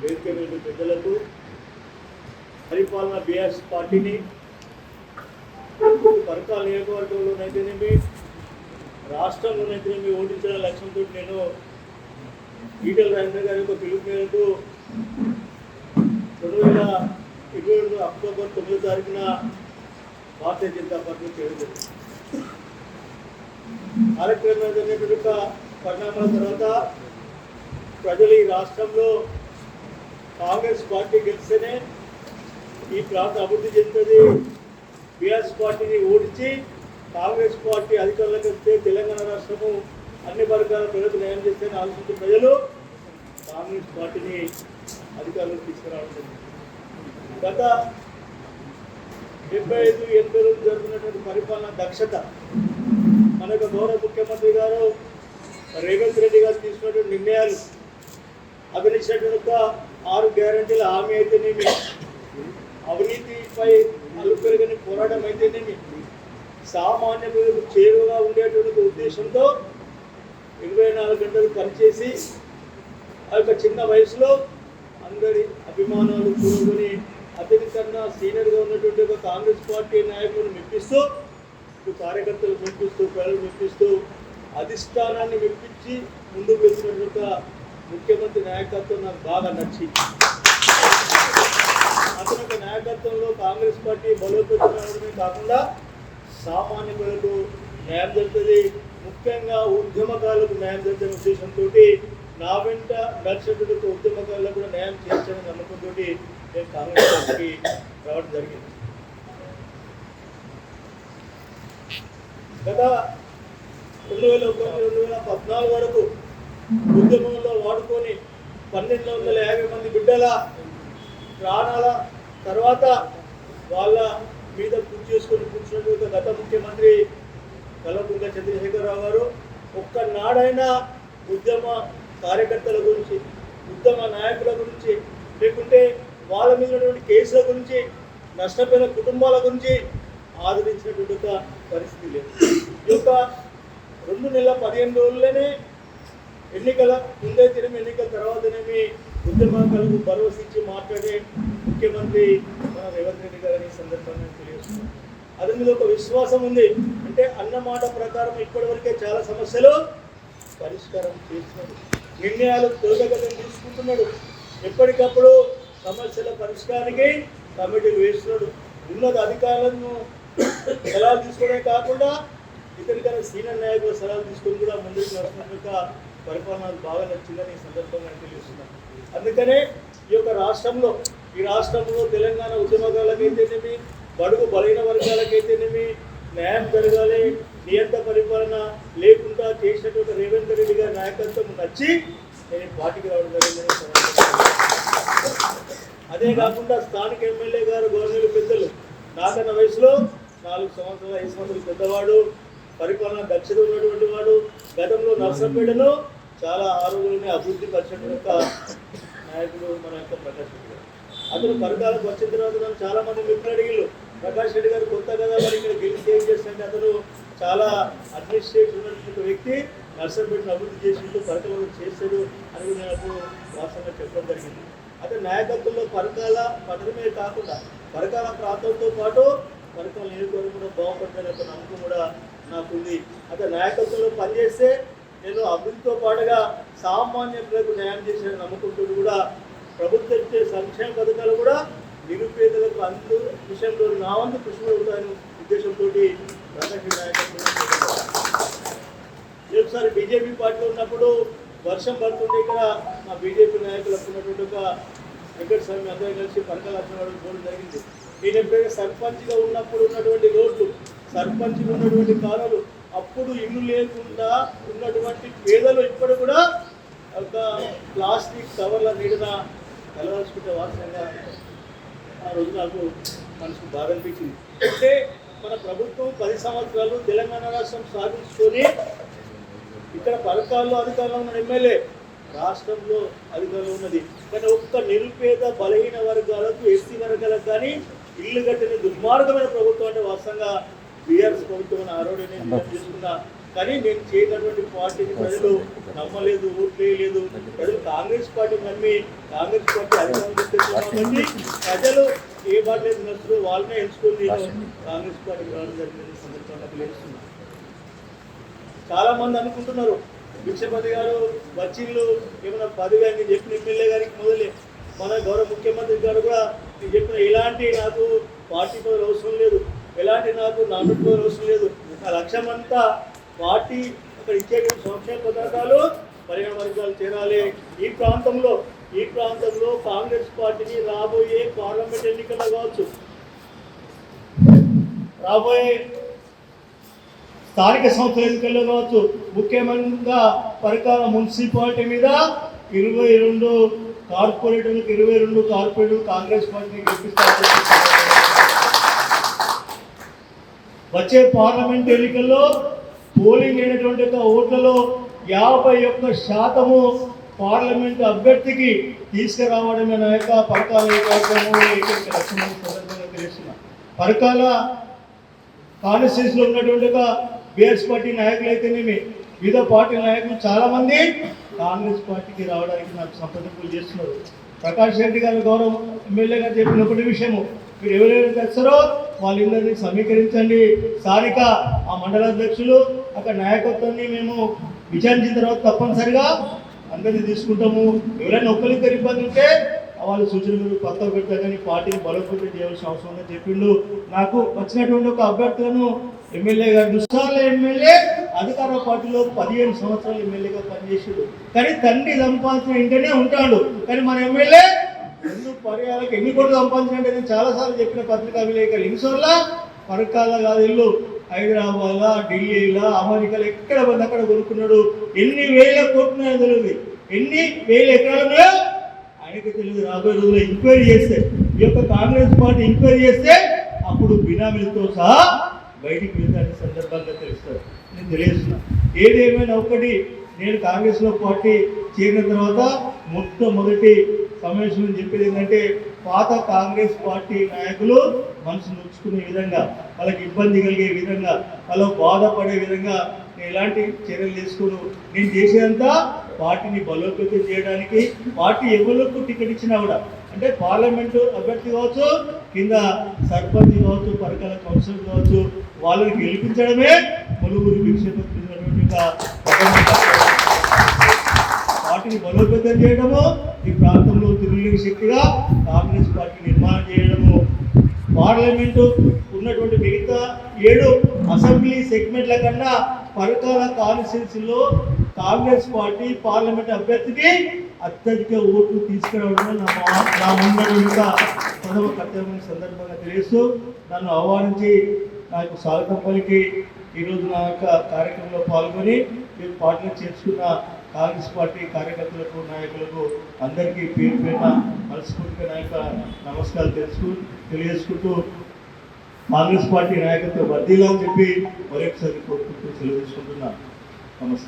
వేదిక మీద పెద్దలకు పరిపాలన బీఆర్ఎస్ పార్టీని పరకాల నియోజకవర్గంలోనైతేనేమి రాష్ట్రంలోనైతేనేమి ఓడించడం లక్ష్యంతో నేను ఈటల రాజేంద్ర గారి యొక్క పిలుపు మేరకు రెండు వేల ఇరవై రెండు అక్టోబర్ తొమ్మిదో తారీఖున భారతీయ జనతా పార్టీ చేయడం జరిగింది. కార్యక్రమం జరిగినటువంటి పరిణామాల తర్వాత ప్రజలు ఈ రాష్ట్రంలో కాంగ్రెస్ పార్టీ గెలిస్తేనే ఈ ప్రాంతం అభివృద్ధి చెందుతుంది. బీఆర్ఎస్ పార్టీని ఓడించి కాంగ్రెస్ పార్టీ అధికారులకు వస్తే తెలంగాణ రాష్ట్రము అన్ని వర్గాల ప్రజలకు న్యాయం చేస్తే ఆలోచించే ప్రజలు కాంగ్రెస్ పార్టీని అధికారులకు తీసుకురావడం గత డెబ్బై ఐదు ఎనభై రోజులు జరుగుతున్నటువంటి పరిపాలన దక్షత మన యొక్క గౌరవ ముఖ్యమంత్రి గారు రేవంత్ రెడ్డి గారు తీసుకున్నటువంటి నిర్ణయాలు అభినిచ్చినటువంటి యొక్క ఆరు గ్యారంటీల హామీ అయితేనేమి? అవినీతిపై అలుపెరగని పోరాటం అయితేనేమి? సామాన్య ప్రజలకు చేరువగా ఉండేటువంటి ఉద్దేశంతో ఇరవై నాలుగు గంటలు పనిచేసి ఆ యొక్క చిన్న వయసులో అందరి అభిమానాలు కూడుకొని అతని కన్నా సీనియర్గా ఉన్నటువంటి ఒక కాంగ్రెస్ పార్టీ నాయకులను మెప్పిస్తూ కార్యకర్తలు మెప్పిస్తూ ప్రజలు మెప్పిస్తూ అధిష్టానాన్ని మెప్పించి ముందుకు వెళ్తున్నటువంటి ముఖ్యమంత్రి నాయకత్వం నాకు బాగా నచ్చింది. అతని యొక్క నాయకత్వంలో కాంగ్రెస్ పార్టీ బలోపేతమే కాకుండా సామాన్య ప్రజలకు న్యాయం జరుగుతుంది. ముఖ్యంగా ఉద్యమకారులకు న్యాయం జరుగుతున్న ఉద్దేశంతో నా వెంట నడిచినటువంటి ఉద్యమకారులకు కూడా న్యాయం చేయించాలని నమ్మకంతో నేను కాంగ్రెస్ పార్టీకి రావడం జరిగింది. గత రెండు వేల ఒకటి రెండు వేల పద్నాలుగు వరకు ఉద్యమంలో వాడుకొని పన్నెండు వందల యాభై మంది బిడ్డల ప్రాణాల తర్వాత వాళ్ళ మీద పూర్తి చేసుకొని కూర్చున్నటువంటి గత ముఖ్యమంత్రి కల్వకుంట్ల చంద్రశేఖరరావు గారు ఒక్కనాడైనా ఉద్యమ కార్యకర్తల గురించి ఉద్యమ నాయకుల గురించి లేకుంటే వాళ్ళ మీద ఉన్నటువంటి కేసుల గురించి నష్టపోయిన కుటుంబాల గురించి ఆదరించినటువంటి పరిస్థితి లేదు. ఈ యొక్క రెండు నెలల పదిహేను రోజుల్లోనే ఎన్నికల ముందే తిరిగి ఎన్నికల తర్వాతనేమి ఉద్యమకాలకు భరోసా మాట్లాడే ముఖ్యమంత్రి మన రేవంత్ రెడ్డి గారు ఈ సందర్భంగా నేను అతని మీద ఒక విశ్వాసం ఉంది. అంటే అన్నమాట ప్రకారం ఇప్పటివరకే చాలా సమస్యలు పరిష్కారం చేస్తున్నాడు. నిర్ణయాలు త్వరగతిని తీసుకుంటున్నాడు. ఎప్పటికప్పుడు సమస్యల పరిష్కారానికి కమిటీలు వేస్తున్నాడు. ఉన్నత అధికారులను సలహాలు తీసుకోవడమే కాకుండా ఇతరికైనా సీనియర్ నాయకుల సలహాలు తీసుకొని కూడా ముందుకు నడుస్తున్న పరిపాలన బాగా నచ్చిందని ఈ సందర్భంగా నేను తెలియజేస్తున్నాను. అందుకనే ఈ యొక్క రాష్ట్రంలో ఈ రాష్ట్రంలో తెలంగాణ ఉద్యమకాలకైతేనేమి బడుగు బలహీన వర్గాలకైతేనేమి న్యాయం జరగాలి నియంత పరిపాలన లేకుండా చేసినటువంటి రేవంత్ రెడ్డి గారి నాయకత్వం నచ్చి నేను పార్టీకి రావడం జరిగిందని అదే కాకుండా స్థానిక ఎమ్మెల్యే గారు గవర్నమెంట్ పెద్దలు నాకన్న వయసులో నాలుగు సంవత్సరాల ఐదు సంవత్సరాలు పెద్దవాడు పరిపాలన దక్షత ఉన్నటువంటి వాడు గతంలో నర్సంపేటలో చాలా ఆరోగ్యాన్ని అభివృద్ధి పరిచయం యొక్క నాయకుడు మన యొక్క ప్రకాష్ రెడ్డి గారు. అతను పరకాలకు వచ్చిన తర్వాత నన్ను చాలా మంది మిత్రులు అడిగిళ్ళు ప్రకాష్ రెడ్డి గారు కొత్త కదా మరి ఇక్కడ గెలిచి ఏం చేస్తాను అతను చాలా అడ్మినిస్ట్రేటివ్ ఉన్నటువంటి వ్యక్తి నర్సంపేటను అభివృద్ధి చేసిండు పరకలను చేశాడు అని నాకు వాస్తవంగా చెప్పడం జరిగింది. అతని నాయకత్వంలో పరకాల పట్టణమే కాకుండా పరకాల ప్రాంతంతో పాటు పరకాల నియోజకవర్గం కూడా బాగుపడుతున్న ఒక నమ్మకం కూడా నాకుంది అతని నాయకత్వంలో పనిచేస్తే నేను అభివృద్ధితో పాటుగా సామాన్య ప్రజలకు న్యాయం చేసే నమ్ముకుంటూ కూడా ప్రభుత్వం ఇచ్చే సంక్షేమ పథకాలు కూడా నిరుపేదలకు అందు విషయంలో నా వంతు కృషి అవుతాను ఉద్దేశంతో ఒకసారి బీజేపీ పార్టీలో ఉన్నప్పుడు వర్షం పడుతుంటే ఇక్కడ మా బీజేపీ నాయకులు ఉన్నటువంటి ఒక వెంకట స్వామి అందరం కలిసి పరకలాత్మడు పోవడం జరిగింది. నేను ఎప్పుడైతే సర్పంచ్గా ఉన్నప్పుడు ఉన్నటువంటి రోడ్లు సర్పంచ్గా ఉన్నటువంటి కాలాలు అప్పుడు ఇల్లు లేకుండా ఉన్నటువంటి పేదలు ఇప్పుడు కూడా ఒక ప్లాస్టిక్ కవర్ల నీడన కలవలసుకుంటే వాస్తవంగా ఆ రోజు నాకు మనసు బాధ అనిపించింది. అంటే మన ప్రభుత్వం పది సంవత్సరాలు తెలంగాణ రాష్ట్రం సాధించుకొని ఇక్కడ పథకాల్లో అధికారంలో ఉన్న ఎమ్మెల్యే రాష్ట్రంలో అధికారంలో ఉన్నది. కానీ ఒక్క నిరుపేద బలహీన వర్గాలకు ఎస్సీ వర్గాలకు కానీ ఇల్లు కట్టిన దుర్మార్గమైన ప్రభుత్వం అంటే వాస్తవంగా బీఆర్ఎస్ ప్రభుత్వం చేసుకున్న కానీ నేను చేయనటువంటి పార్టీని ప్రజలు నమ్మలేదు ఓట్లు వేయలేదు. ప్రజలు కాంగ్రెస్ పార్టీ నమ్మి కాంగ్రెస్ పార్టీ అధికారం ప్రజలు ఏ పార్టీ నచ్చుతో వాళ్ళనే ఎంచుకొని కాంగ్రెస్ పార్టీ రావడం జరిగింది సందర్భంగా చాలా మంది అనుకుంటున్నారు భిక్షపతి గారు వచ్చిళ్ళు ఏమైనా పదవి అని చెప్పిన ఎమ్మెల్యే గారికి మొదలే. మన గౌరవ ముఖ్యమంత్రి గారు కూడా నేను చెప్పిన ఇలాంటి నాకు పార్టీ పదవి అవసరం లేదు. ఎలాంటి నాకు నామిట్లో లేదు. నా లక్ష్యం అంతా పార్టీ అక్కడ ఇచ్చేటువంటి సంక్షేమ పథకాలు పరిగణ వర్గాలు చేరాలి. ఈ ప్రాంతంలో ఈ ప్రాంతంలో కాంగ్రెస్ పార్టీని రాబోయే పార్లమెంట్ ఎన్నికల్లో కావచ్చు. రాబోయే స్థానిక సంస్థల ఎన్నికల్లో కావచ్చు. ముఖ్యమంత్రిగా పరికాల మున్సిపాలిటీ మీద ఇరవై రెండు కార్పొరేటర్లకు ఇరవై రెండు కార్పొరేటర్లు కాంగ్రెస్ పార్టీని గెలిపిస్తారు వచ్చే పార్లమెంట్ ఎన్నికల్లో పోలింగ్ అయినటువంటి యొక్క ఓట్లలో యాభై ఒక్క శాతము పార్లమెంట్ అభ్యర్థికి తీసుకురావడమే నా యొక్క పరకాల ఈ సందర్భంగా తెలుస్తున్నా పరకాల కాన్స్టిట్యూన్సీలో ఉన్నటువంటి ఒక పార్టీ నాయకులు అయితేనేమి వివిధ పార్టీ నాయకులు చాలామంది కాంగ్రెస్ పార్టీకి రావడానికి నాకు సంప్రదింపులు చేస్తున్నారు. ప్రకాష్ రెడ్డి గారి గౌరవం ఎమ్మెల్యే గారు చెప్పిన ఒకటి విషయము మీరు ఎవరెవరు తెస్తారో వాళ్ళందరినీ సమీకరించండి. స్థానిక ఆ మండల అధ్యక్షులు అక్కడ నాయకత్వాన్ని మేము విచారించిన తర్వాత తప్పనిసరిగా అందరినీ తీసుకుంటాము. ఎవరైనా ఒక్కరిద్దరు ఇబ్బంది ఉంటే వాళ్ళు సూచన మీరు పక్కకు పెడతా కానీ పార్టీని బలోపేతం చేయవలసిన అవసరం ఉందని చెప్పిండు. నాకు వచ్చినటువంటి ఒక అభ్యర్థులను ఎమ్మెల్యే గారు దుస్సార్ల ఎమ్మెల్యే అధికార పార్టీలో పదిహేను సంవత్సరాలు ఎమ్మెల్యేగా పనిచేసాడు. కానీ తండ్రి సంపాదించిన ఇంటనే ఉంటాడు. కానీ మన ఎమ్మెల్యే రెండు పర్యాలకు ఎన్ని కోట్లు సంపాదించినట్టు నేను చాలాసార్లు చెప్పిన పత్రికా విలేకరులు. ఎన్నిసార్లు పరకాల కాదు ఇల్లు. హైదరాబాద్లా ఢిల్లీలా అమెరికాలో ఎక్కడ పోతే అక్కడ కొనుక్కున్నాడు. ఎన్ని వేల కోట్లు తెలియదు. ఎన్ని వేల ఎకరాలు ఉన్నాయో ఆయనకి తెలియదు. రాబోయే రోజుల్లో ఎంక్వైరీ చేస్తే ఈ యొక్క కాంగ్రెస్ పార్టీ ఎంక్వైరీ చేస్తే అప్పుడు బినామీలతో సహా బయటికి వెళ్తాన్ని సందర్భంగా తెలుస్తారు నేను తెలియజేస్తున్నా. ఏదేమైనా ఒకటి నేను కాంగ్రెస్లో పార్టీ చేరిన తర్వాత మొట్టమొదటి సమావేశం చెప్పేది ఏంటంటే పాత కాంగ్రెస్ పార్టీ నాయకులు మనసు నొచ్చుకునే విధంగా వాళ్ళకి ఇబ్బంది కలిగే విధంగా వాళ్ళు బాధపడే విధంగా నేను ఎలాంటి చర్యలు తీసుకోను. నేను చేసేదంతా పార్టీని బలోపేతం చేయడానికి పార్టీ ఎవరికి టికెట్ ఇచ్చినా కూడా అంటే పార్లమెంటు అభ్యర్థి కావచ్చు కింద సర్పంచ్ కావచ్చు పరికల కౌన్సిలర్ కావచ్చు వాళ్ళని గెలిపించడమే ములుగురు పార్టీని బలోపేతం చేయడము ఈ ప్రాంతంలో తిరుగులేని శక్తిగా కాంగ్రెస్ పార్టీ నిర్మాణం చేయడము. పార్లమెంటు ఉన్నటువంటి మిగతా ఏడు అసెంబ్లీ సెగ్మెంట్ల కన్నా పరకాల కాన్స్టిట్యున్సీలో కాంగ్రెస్ పార్టీ పార్లమెంట్ అభ్యర్థికి అత్యధిక ఓట్లు తీసుకురావడం నా ముందు నా ప్రథమ కర్తవ్యమైన సందర్భంగా తెలియస్తూ నన్ను ఆహ్వానించి నాకు స్వాగతం పలికి ఈరోజు నా యొక్క కార్యక్రమంలో పాల్గొని మీరు పార్టీలో చేర్చుకున్న కాంగ్రెస్ పార్టీ కార్యకర్తలకు నాయకులకు అందరికీ పేరు పేరున మనస్ఫూర్తిగా నా యొక్క నమస్కారాలు తెలుసుకు తెలియజేసుకుంటూ కాంగ్రెస్ పార్టీ నాయకత్వం వర్దీలా అని చెప్పి మరొకసారి కోరుకుంటూ సెలవు తీసుకుంటున్నాను నమస్తే.